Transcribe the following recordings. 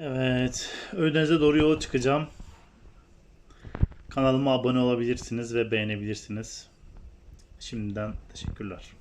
Evet, Ölüdeniz'e doğru yola çıkacağım. Kanalıma abone olabilirsiniz ve beğenebilirsiniz. Şimdiden teşekkürler.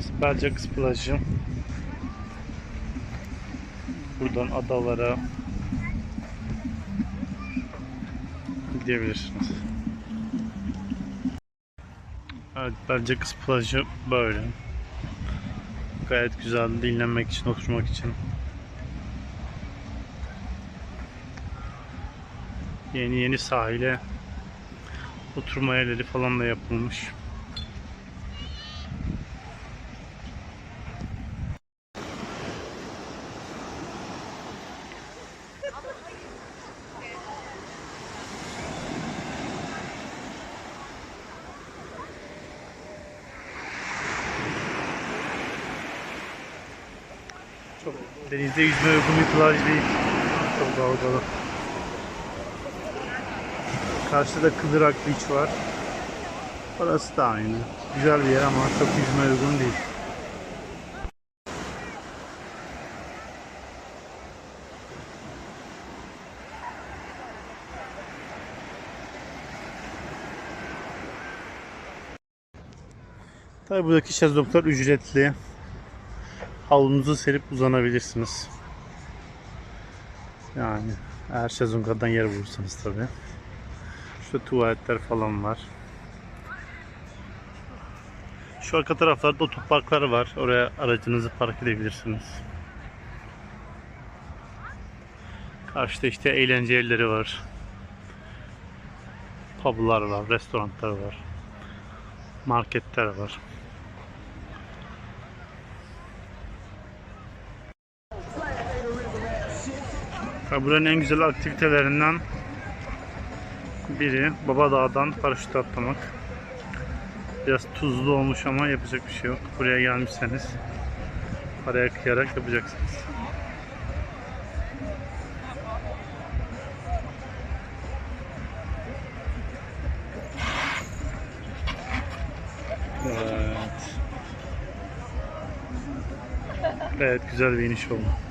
Burası Belcakız plajı. Buradan adalara gidebilirsiniz. Evet, Belcakız plajı böyle. Gayet güzel dinlenmek için, oturmak için. Yeni yeni sahile oturma yerleri falan da yapılmış. Çok denizde yüzme uygun bir plaj değil. Çok dalgalı. Karşıda da Kıdırak Beach var. Orası da aynı. Güzel bir yer ama çok yüzme uygun değil. Tabi buradaki şezlonglar ücretli. Havlunuzu serip uzanabilirsiniz. Yani eğer şezlonglardan yer bulursanız tabi. Şurada tuvaletler falan var. Şu arka taraflarda otoparklar var. Oraya aracınızı park edebilirsiniz. Karşıda işte eğlence yerleri var. Publar var, restoranlar var. Marketler var. Ya Buranın en güzel aktivitelerinden biri Baba Dağ'dan paraşüt atlamak. Biraz tuzlu olmuş ama yapacak bir şey yok. Buraya gelmişseniz paraya kıyarak yapacaksınız. Evet. Evet güzel bir iniş oldu.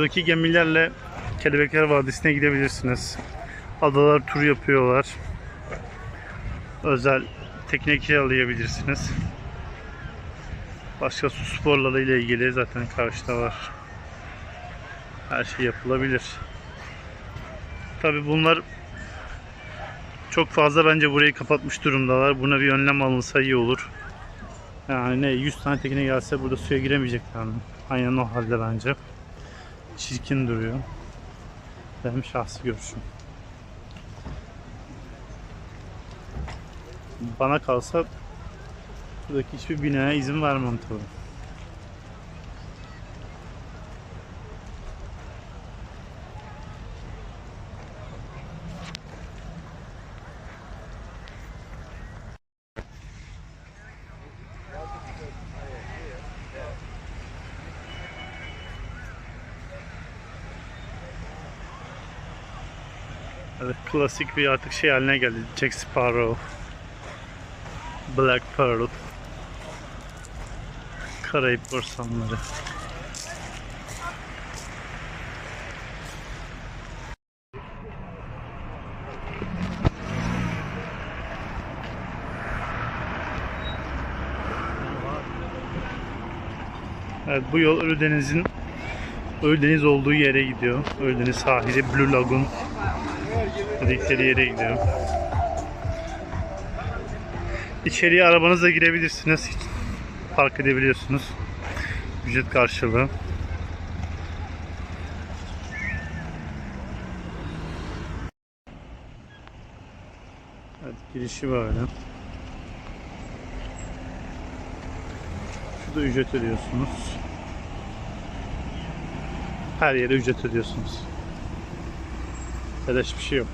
Buradaki gemilerle Kelebekler Vadisi'ne gidebilirsiniz. Adalar turu yapıyorlar. Özel tekne kiralayabilirsiniz. Başka su sporları ile ilgili zaten karşıda var. Her şey yapılabilir. Tabi bunlar çok fazla bence burayı kapatmış durumdalar. Buna bir önlem alınsa iyi olur. Yani ne 100 tane tekne gelse burada suya giremeyecekler? Aynen o halde bence çirkin duruyor. Benim şahsi görüşüm. Bana kalsa buradaki hiçbir binaya izin vermem tabii. Evet, klasik bir artık şey haline geldi. Jack Sparrow, Black Pearl, Karayip korsanları. Evet bu yol Ölüdeniz'in Ölüdeniz olduğu yere gidiyor. Ölüdeniz sahili Blue Lagoon dedikleri yere gidiyor. İçeriye arabanızla girebilirsiniz. Park edebiliyorsunuz. Ücret karşılığı. Evet girişi böyle. Şurada ücret ödüyorsunuz. Her yere ücret ödüyorsunuz. Ya da hiçbir şey yok.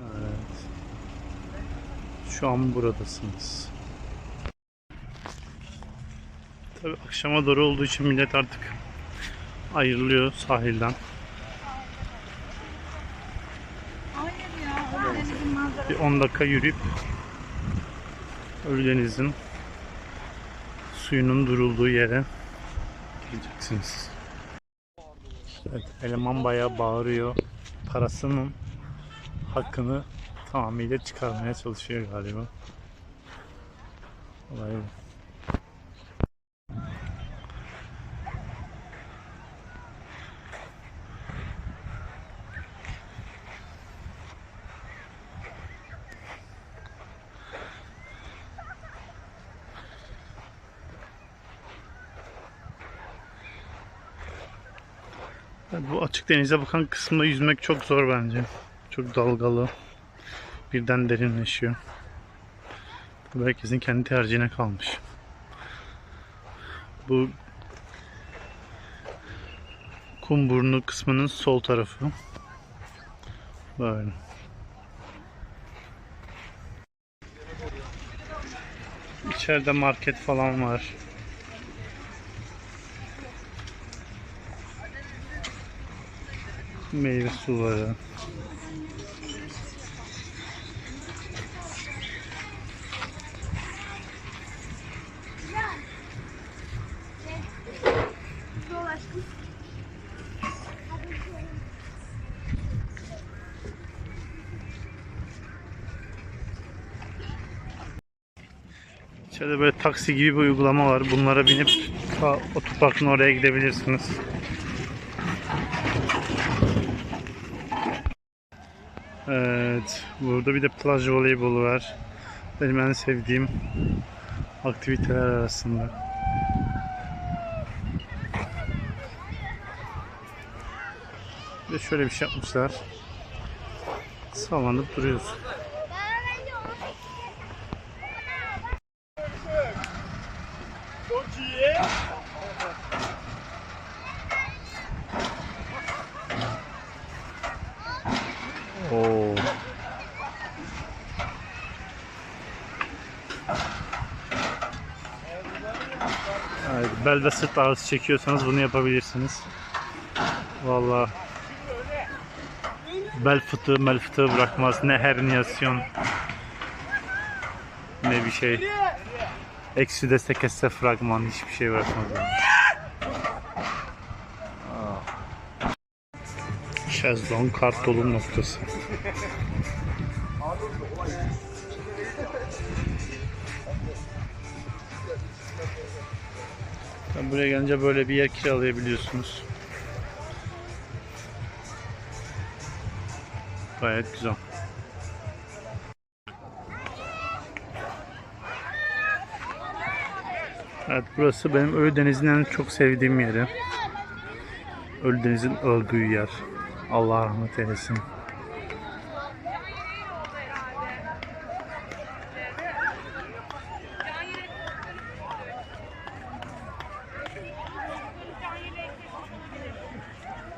Evet. Şu an buradasınız. Tabii akşama doğru olduğu için millet artık ayrılıyor sahilden. Bir 10 dakika yürüyüp Ölüdeniz'in suyunun durulduğu yere gideceksiniz. Evet, eleman bayağı bağırıyor. Parasının hakkını tamamıyla çıkarmaya çalışıyor galiba. Olay bu. Bu açık denize bakan kısımda yüzmek çok zor bence. Çok dalgalı. Birden derinleşiyor. Bu herkesin kendi tercihine kalmış. Bu kum burnu kısmının sol tarafı. Böyle. İçeride market falan var. Meyve suları. İçeride böyle taksi gibi bir uygulama var. Bunlara binip ta otoparkın oraya gidebilirsiniz. Evet, burada bir de plaj voleybolu var. Benim en sevdiğim aktiviteler arasında. Bir de şöyle bir şey yapmışlar. Sallanıp duruyorsun. Bel ve sırt ağrısı çekiyorsanız bunu yapabilirsiniz. Vallahi bel fıtığı mel fıtığı bırakmaz. Ne herniyasyon ne bir şey. Eksi de sekesse fragman hiçbir şey bırakmaz. Yani. Şezlong kart dolum noktası. Buraya gelince böyle bir yer kiralayabiliyorsunuz. Gayet güzel. Evet burası benim Ölüdeniz'in en çok sevdiğim yeri. Ölüdeniz'in öldüğü yer. Allah rahmet eylesin.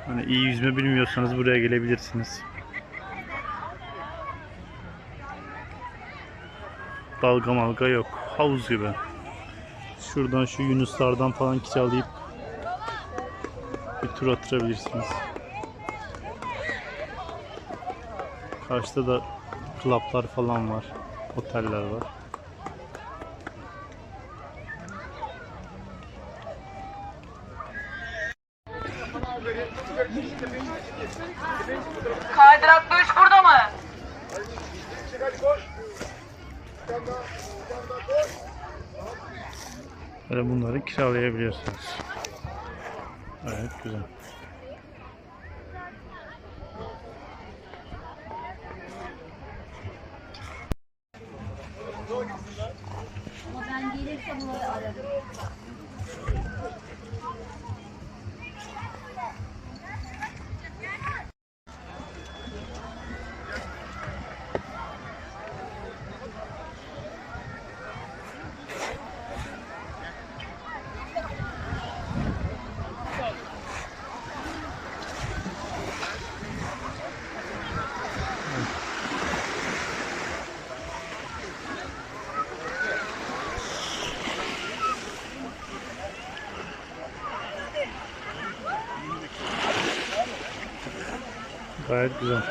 Hani iyi yüzme bilmiyorsanız buraya gelebilirsiniz. Dalga malga yok. Havuz gibi. Şuradan şu yunuslardan falan kiralayıp bir tur attırabilirsiniz. Karşıda da klaplar falan var. Oteller var. Kaydırak 5 burada mı? Böyle bunları kiralayabiliyorsunuz. Evet güzel. Ama ben gelirsem onu ararım. Gayet güzel.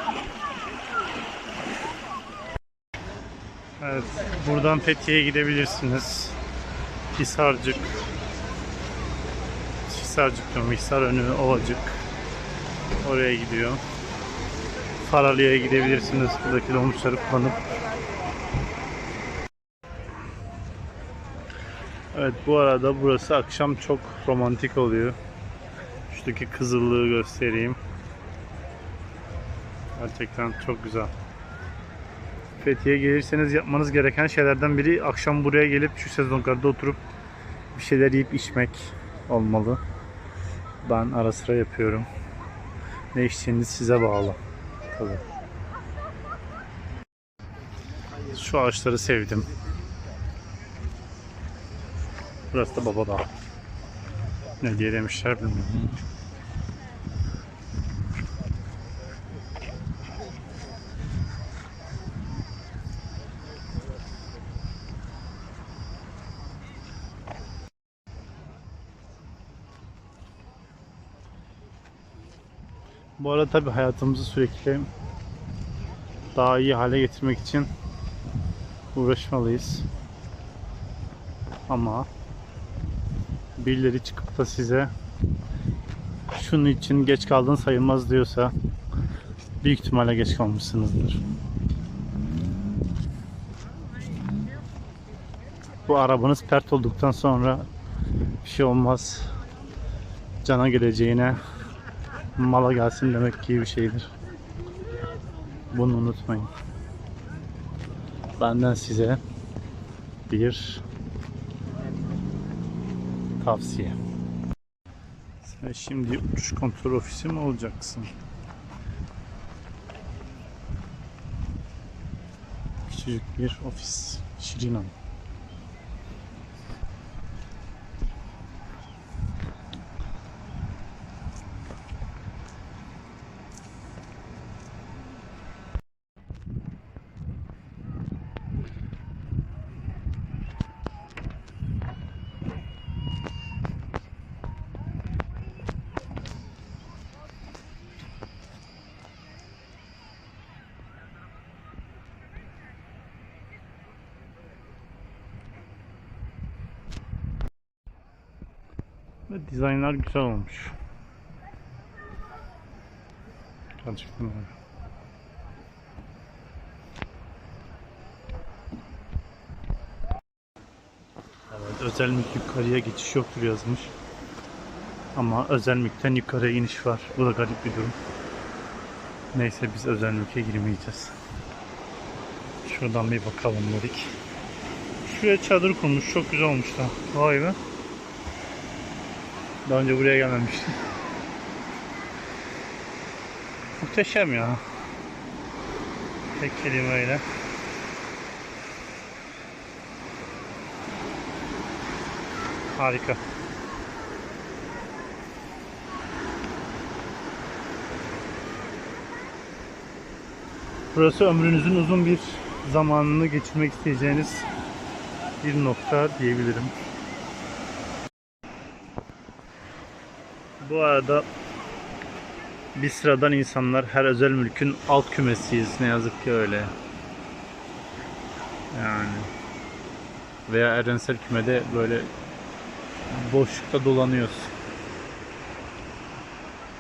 Evet, buradan Fethiye'ye gidebilirsiniz. Hisarcık. Hisarcık diyorum, Hisar önü Ovacık. Oraya gidiyor. Faralı'ya gidebilirsiniz buradaki dolmuşları kullanıp. Evet bu arada burası akşam çok romantik oluyor. Şuradaki kızıllığı göstereyim. Gerçekten çok güzel. Fethiye'ye gelirseniz yapmanız gereken şeylerden biri akşam buraya gelip şu sezonlarda oturup bir şeyler yiyip içmek olmalı. Ben ara sıra yapıyorum. Ne içtiğiniz size bağlı. Tabii. Şu ağaçları sevdim. Burası da baba dağı. Ne diye demişler bilmiyorum. Bu arada tabii hayatımızı sürekli daha iyi hale getirmek için uğraşmalıyız. Ama birileri çıkıp da size şunun için geç kaldın sayılmaz diyorsa büyük ihtimalle geç kalmışsınızdır. Bu arabanız pert olduktan sonra bir şey olmaz. Cana geleceğine mala gelsin demek gibi bir şeydir. Bunu unutmayın. Benden size bir tavsiye. Sen şimdi uçuş kontrol ofisi mi olacaksın? Küçücük bir ofis. Şirin Hanım. Ve dizaynlar güzel olmuş. Gerçekten öyle. Evet, özel mülk yukarıya geçiş yoktur yazmış. Ama özel mülkten yukarıya iniş var. Bu da garip bir durum. Neyse biz özel mülke girmeyeceğiz. Şuradan bir bakalım dedik. Şuraya çadır kurmuş. Çok güzel olmuş da. Vay be. Daha önce buraya gelmemiştim. Muhteşem ya. Tek kelimeyle. Harika. Burası ömrünüzün uzun bir zamanını geçirmek isteyeceğiniz bir nokta diyebilirim. Bu arada biz sıradan insanlar her özel mülkün alt kümesiyiz. Ne yazık ki öyle. Yani. Veya evrensel kümede böyle boşlukta dolanıyoruz.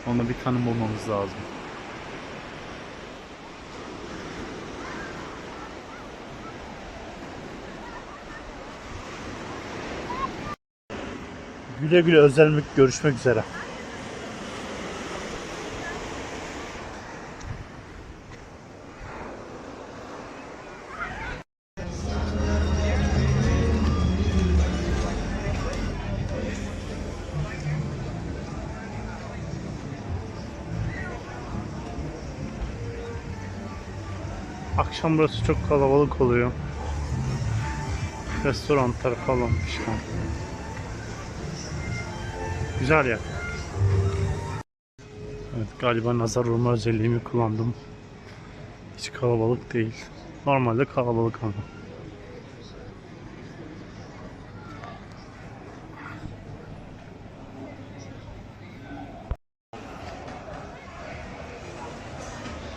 Ona bir tanım bulmamız lazım. Güle güle özel görüşmek üzere. Akşam burası çok kalabalık oluyor. Restoranlar falan işte. Güzel ya. Evet galiba nazar vurma özelliğimi kullandım. Hiç kalabalık değil. Normalde kalabalık ama.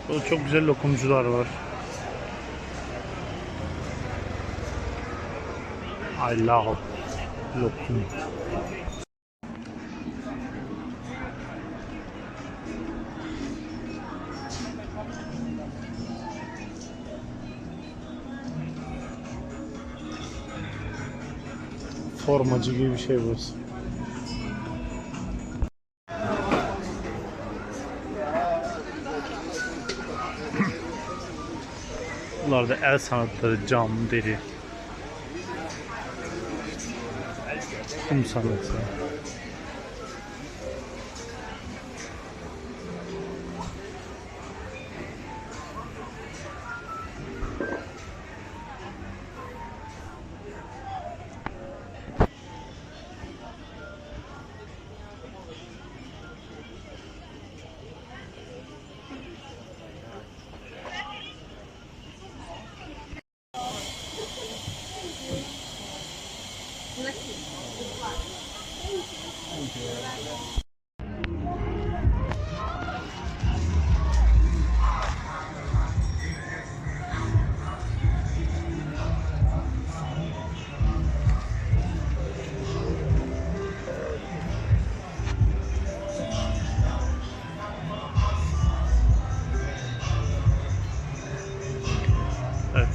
Burada çok güzel lokumcular var. I love lokum. Formacı gibi bir şey burası. Bunlar da el sanatları, cam, deri. Kum sanatı.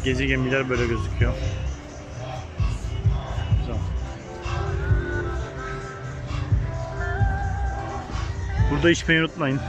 Gece gemiler böyle gözüküyor. Güzel. Burada içmeyi unutmayın.